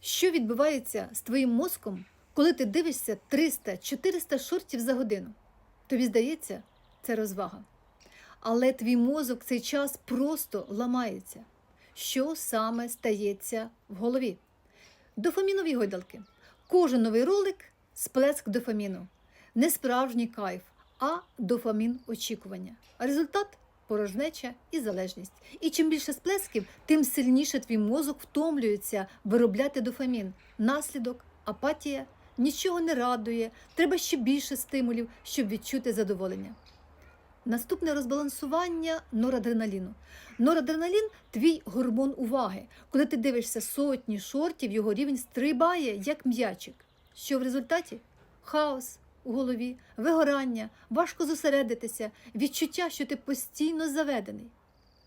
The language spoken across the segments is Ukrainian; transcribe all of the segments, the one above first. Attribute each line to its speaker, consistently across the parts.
Speaker 1: Що відбувається з твоїм мозком, коли ти дивишся 300-400 шортів за годину? Тобі здається, це розвага. Але твій мозок в цей час просто ламається. Що саме стається в голові? Дофамінові гойдалки. Кожен новий ролик сплеск дофаміну. Не справжній кайф, а дофамін очікування. А результат порожнеча і залежність. І чим більше сплесків, тим сильніше твій мозок втомлюється виробляти дофамін. Наслідок, апатія, нічого не радує, треба ще більше стимулів, щоб відчути задоволення. Наступне розбалансування норадреналіну. Норадреналін твій гормон уваги. Коли ти дивишся сотні шортів, його рівень стрибає, як м'ячик. Що в результаті? Хаос у голові, вигорання, важко зосередитися, відчуття, що ти постійно заведений.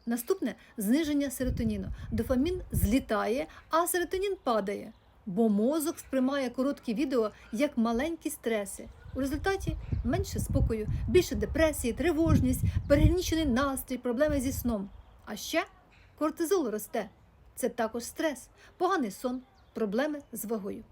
Speaker 1: Наступне зниження серотоніну. Дофамін злітає, а серотонін падає, бо мозок сприймає короткі відео як маленькі стреси. У результаті менше спокою, більше депресії, тривожність, перегнічений настрій, проблеми зі сном. А ще кортизол росте. Це також стрес, поганий сон, проблеми з вагою.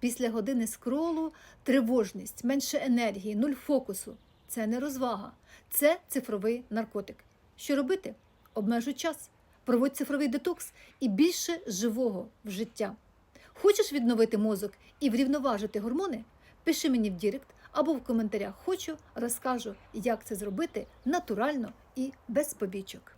Speaker 1: Після години скролу тривожність, менше енергії, нуль фокусу. Це не розвага, це цифровий наркотик. Що робити? Обмежуй час, проводь цифровий детокс і більше живого в життя. Хочеш відновити мозок і врівноважити гормони? Пиши мені в Дірект або в коментарях хочу, розкажу, як це зробити натурально і без побічок.